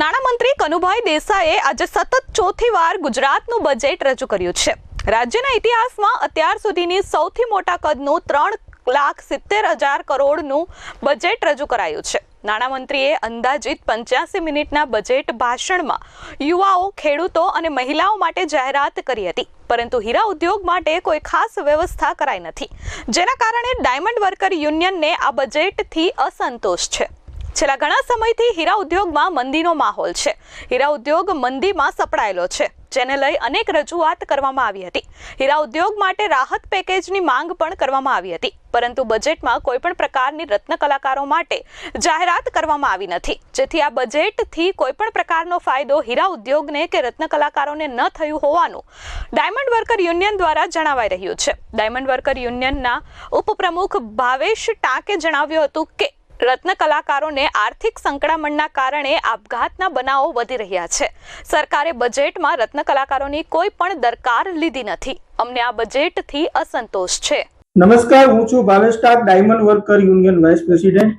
નાણામંત્રી કનુભાઈ દેસાઈએ આજે સતત ચોથી વાર ગુજરાતનું બજેટ રજૂ કર્યું છે. રાજ્યના ઇતિહાસમાં અત્યાર સુધીની સૌથી મોટા કદનું ત્રણ લાખ સિત્તેર હજાર કરોડનું બજેટ રજૂ કરાયું છે. નાણામંત્રીએ અંદાજિત પંચ્યાસી મિનિટના બજેટ ભાષણમાં યુવાઓ, ખેડૂતો અને મહિલાઓ માટે જાહેરાત કરી હતી. પરંતુ હીરા ઉદ્યોગ માટે કોઈ ખાસ વ્યવસ્થા કરાઈ નથી. જેના કારણે ડાયમંડ વર્કર યુનિયનને આ બજેટથી અસંતોષ છે. છેલ્લા ઘણા સમયથી હીરા ઉદ્યોગમાં મંદીનો માહોલ છે. હીરા ઉદ્યોગ મંદીમાં સપડાયેલો છે. જેને લઈ અનેક રજૂઆત કરવામાં આવી હતી. હીરા ઉદ્યોગ માટે રાહત પેકેજની માંગ પણ કરવામાં આવી હતી. પરંતુ બજેટમાં કોઈ પણ પ્રકારની રત્ન કલાકારો માટે જાહેરાત કરવામાં આવી નથી. જેથી આ બજેટથી કોઈ પણ પ્રકારનો ફાયદો હીરા ઉદ્યોગને કે રત્ન કલાકારોને ન થયું હોવાનું ડાયમંડ વર્કર યુનિયન દ્વારા જણાવાઈ રહ્યું છે. ડાયમંડ વર્કર યુનિયનના ઉપપ્રમુખ ભાવેશ ટાંકે જણાવ્યું હતું કે રત્ન કલાકારોને આર્થિક સંકળામણના કારણે આપઘાતના બનાવો વધી રહ્યા છે. સરકારે બજેટમાં રત્ન કલાકારોની કોઈ પણ દરકાર લીધી નથી. અમને આ બજેટથી અસંતોષ છે. નમસ્કાર, હું છું Bhavesh Tak diamond worker union vice president.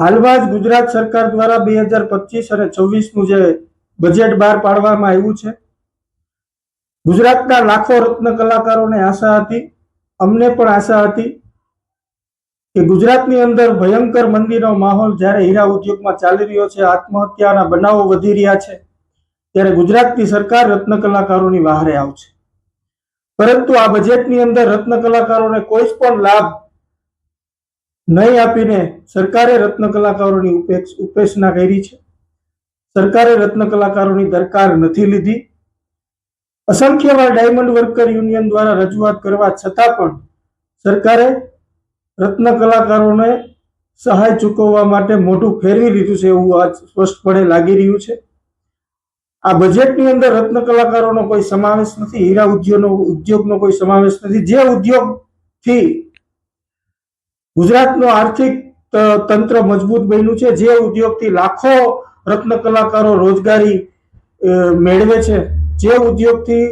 હાલમાં જ ગુજરાત સરકાર દ્વારા બે હજાર પચીસ અને છવ્વીસનું જે બજેટ બહાર પાડવામાં આવ્યું છે. ગુજરાતના લાખો રત્ન કલાકારોને આશા હતી. અમને પણ આશા હતી. કે ગુજરાતની અંદર ભયંકર મંદીનો માહોલ જ્યારે હીરા ઉદ્યોગમાં ચાલી રહ્યો છે, આત્મહત્યાના બનાવો વધી રહ્યા છે, ત્યારે ગુજરાતની સરકાર રત્ન કલાકારોની વહારે આવશે. પરંતુ આ બજેટની અંદર રત્ન કલાકારોને કોઈ પણ લાભ નહીં આપીને સરકારે રત્ન કલાકારોની ઉપેક્ષ, ઉપેક્ષના કરી છે. સરકારે રત્ન કલાકારોની દરકાર નથી લીધી. અસંખ્ય વાર ડાયમંડ વર્કર યુનિયન દ્વારા રજૂઆત કરવા છતાં પણ સરકારે રત્ન કલાકારોને સહાય ચૂકવવા માટે મોઢું ફેરવી લીધું છે એવું આજ સ્પષ્ટપણે લાગી રહ્યું છે. આ બજેટની અંદર રત્ન કલાકારોનો કોઈ સમાવેશ નથી, હીરા ઉદ્યોગનો ઉદ્યોગનો કોઈ સમાવેશ નથી. જે ઉદ્યોગથી ગુજરાતનું આર્થિક તંત્ર મજબૂત બન્યું છે, જે ઉદ્યોગથી લાખો રત્ન કલાકારો રોજગારી મેળવે છે, જે ઉદ્યોગથી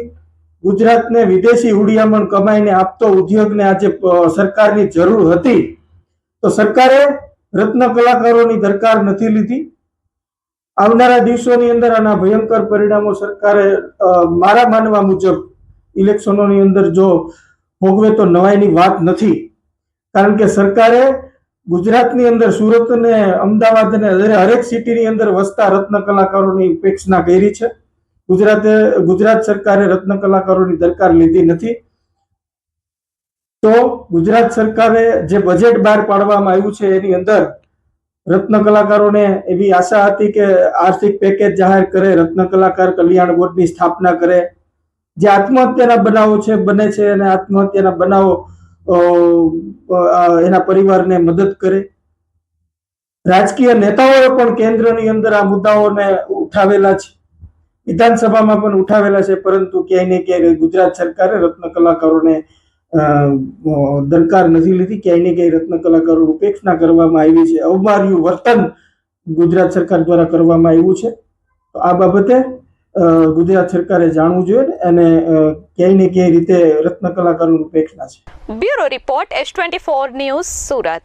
ગુજરાતને વિદેશી હુડિયામણ કમાઈને આપતો ઉદ્યોગને આજે સરકારની જરૂર હતી. તો સરકારે રત્ન કલાકારોની દરકાર નથી લીધી. આવનારા દિવસોની અંદર આના ભયંકર પરિણામો સરકારે મારા માનવા મુજબ ઇલેક્શનોની અંદર જો ભોગવે તો નવાઈની વાત નથી. કારણ કે સરકારે ગુજરાતની અંદર સુરત ને અમદાવાદ અને હરેક સિટીની અંદર વસતા રત્ન કલાકારોની ઉપેક્ષા કરી છે. ગુજરાતે, ગુજરાત સરકારે રત્ન કલાકારોની દરકાર લીધી નથી. તો ગુજરાત સરકારે જે બજેટ બહાર પાડવામાં આવ્યું છે એની અંદર રત્ન કલાકારોને એવી આશા હતી કે આર્થિક પેકેજ જાહેર કરે, રત્ન કલાકાર કલ્યાણ બોર્ડની સ્થાપના કરે. જે આત્મહત્યાના બનાવો છે, બને છે અને આત્મહત્યાના બનાવો એના પરિવારને મદદ કરે. રાજકીય નેતાઓએ પણ કેન્દ્રની અંદર આ મુદ્દાઓને ઉઠાવેલા છે. વિધાનસભામાં પણ ઉઠાવેલા છે, પરંતુ ક્યાંય ને ક્યાંય ગુજરાત સરકારે રત્ન કલાકારોને દરકાર નથી લીધી, ક્યાંય ને ક્યાંય રત્ન કલાકારો ઉપેક્ષા કરવામાં આવી છે. અવમાર્યું વર્તન ગુજરાત સરકાર દ્વારા કરવામાં આવ્યું છે. તો આ બાબતે ગુજરાત સરકારે જાણવું જોઈએ અને ક્યાંય ને ક્યાંય રીતે રત્ન કલાકારોની ઉપેક્ષા છે. Bureau report S twenty four news Surat.